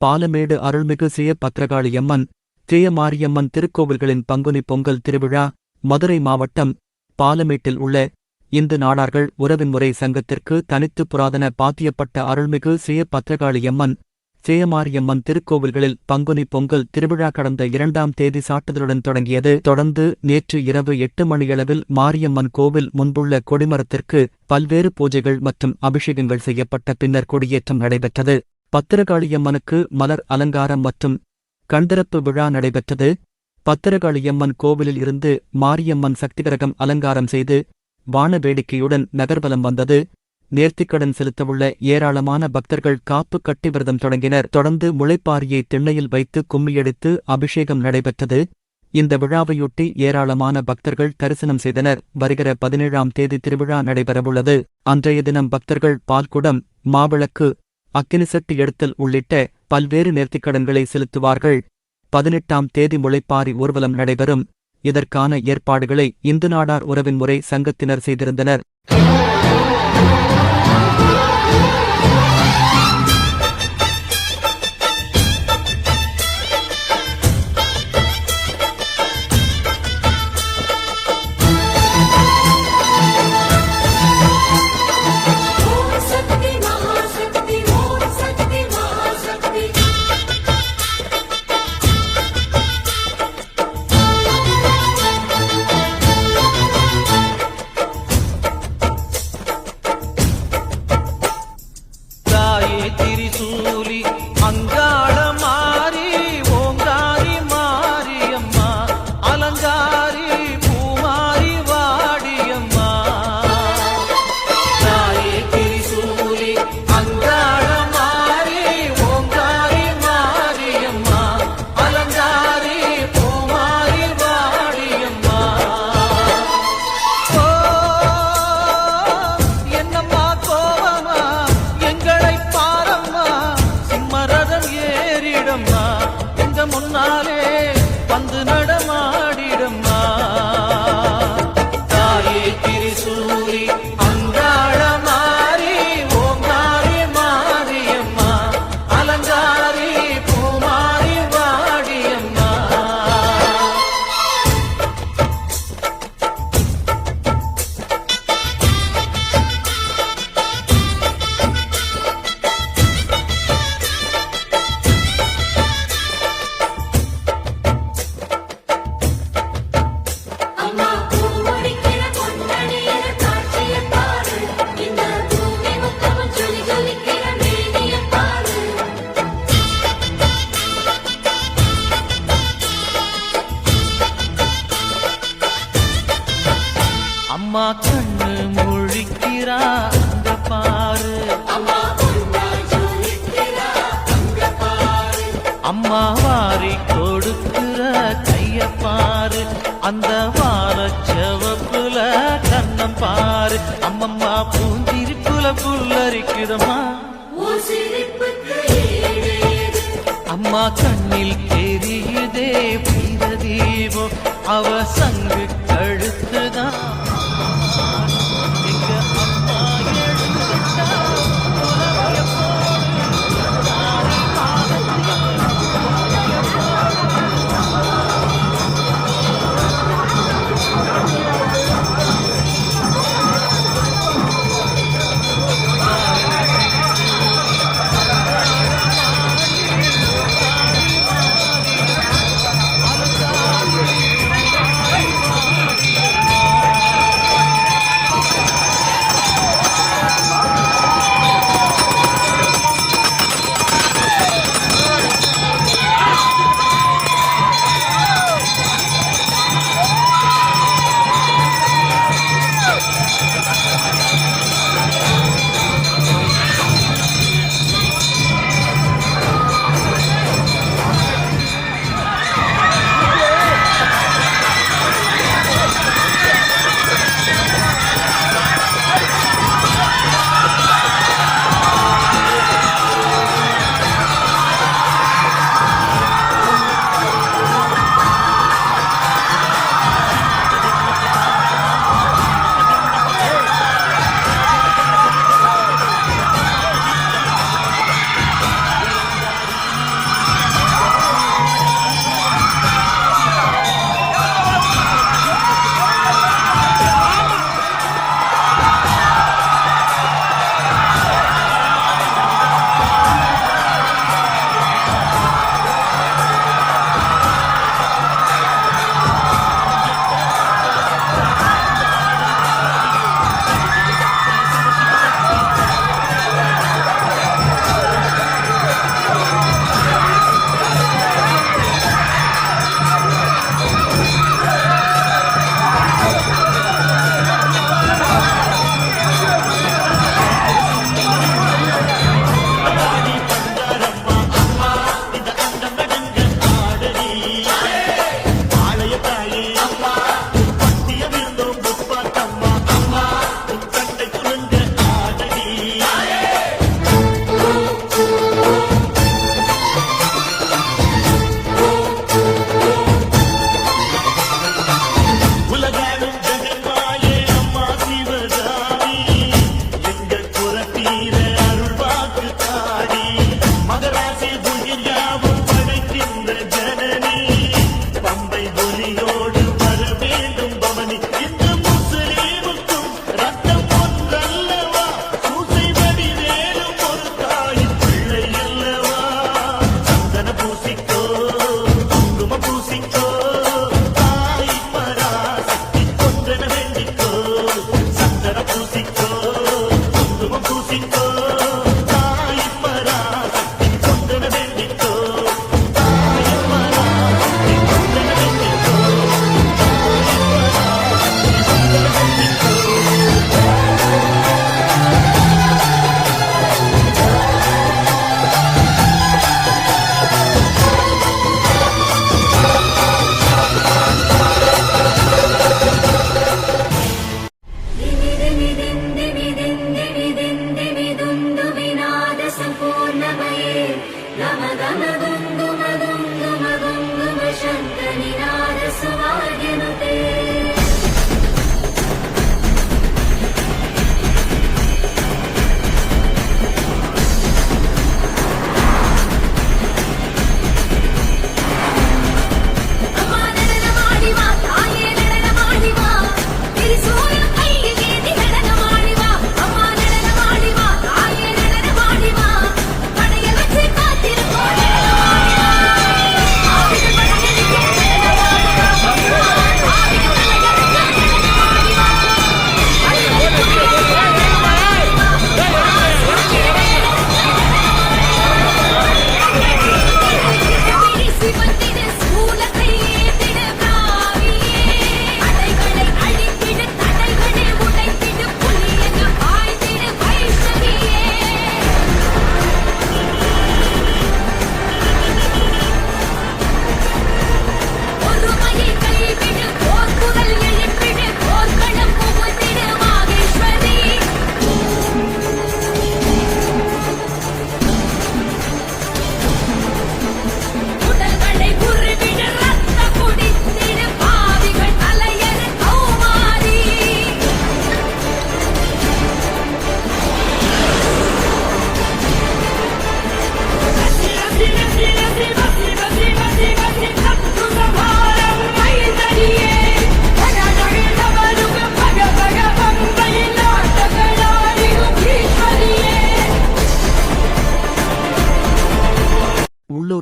பாலமேடு அருள்மிகு சிய பத்ரகாளியம்மன் ஜெயமாரியம்மன் திருக்கோவில்களின் பங்குனி பொங்கல் திருவிழா மதுரை மாவட்டம் பாலமேட்டில் உள்ள இந்து நாடார்கள் உறவின்முறை சங்கத்திற்கு தனித்து புராதன பாத்தியப்பட்ட அருள்மிகு சிய பத்ரகாளியம்மன் ஜெயமாரியம்மன் திருக்கோவில்களில் பங்குனி பொங்கல் திருவிழா கடந்த இரண்டாம் தேதி சாட்டுதலுடன் தொடங்கியது. தொடர்ந்து நேற்று இரவு எட்டு மணியளவில் மாரியம்மன் கோவில் முன்புள்ள கொடிமரத்திற்கு பல்வேறு பூஜைகள் மற்றும் அபிஷேகங்கள் செய்யப்பட்ட பின்னர் கொடியேற்றம் நடைபெற்றது. பத்திரகாளியம்மனுக்கு மலர் அலங்காரம் மற்றும் கண்திறப்பு விழா நடைபெற்றது. பத்திரகாளியம்மன் கோவிலில் இருந்து மாரியம்மன் சக்திகரகம் அலங்காரம் செய்து வான வேடிக்கையுடன் நகர்வலம் வந்தது. நேர்த்திக்கடன் செலுத்தவுள்ள ஏராளமான பக்தர்கள் காப்பு கட்டி விரதம் தொடங்கினர். தொடர்ந்து முளைப்பாரியை திண்ணையில் வைத்து கும்மியடித்து அபிஷேகம் நடைபெற்றது. இந்த விழாவையொட்டி ஏராளமான பக்தர்கள் தரிசனம் செய்தனர். வருகிற பதினேழாம் தேதி திருவிழா நடைபெறவுள்ளது. அன்றைய தினம் பக்தர்கள் பால்குடம் மாவிளக்கு அக்கினிசட்டு எடுத்தல் உள்ளிட்ட பல்வேறு நேர்த்திக்கடன்களை செலுத்துவார்கள். பதினெட்டாம் தேதி முளைப்பாரி ஊர்வலம் நடைபெறும். இதற்கான ஏற்பாடுகளை இந்து நாடார் உறவின் முறை சங்கத்தினர் செய்திருந்தனர். அந்த வாரச்சவப்புல கண்ணம் பாரு. அம்மம்மா பூந்திருப்புல புல்லரிக்குதம்மா. உன் அம்மா கண்ணில் தெரியுதே வீர தீபம் அவ சங்கு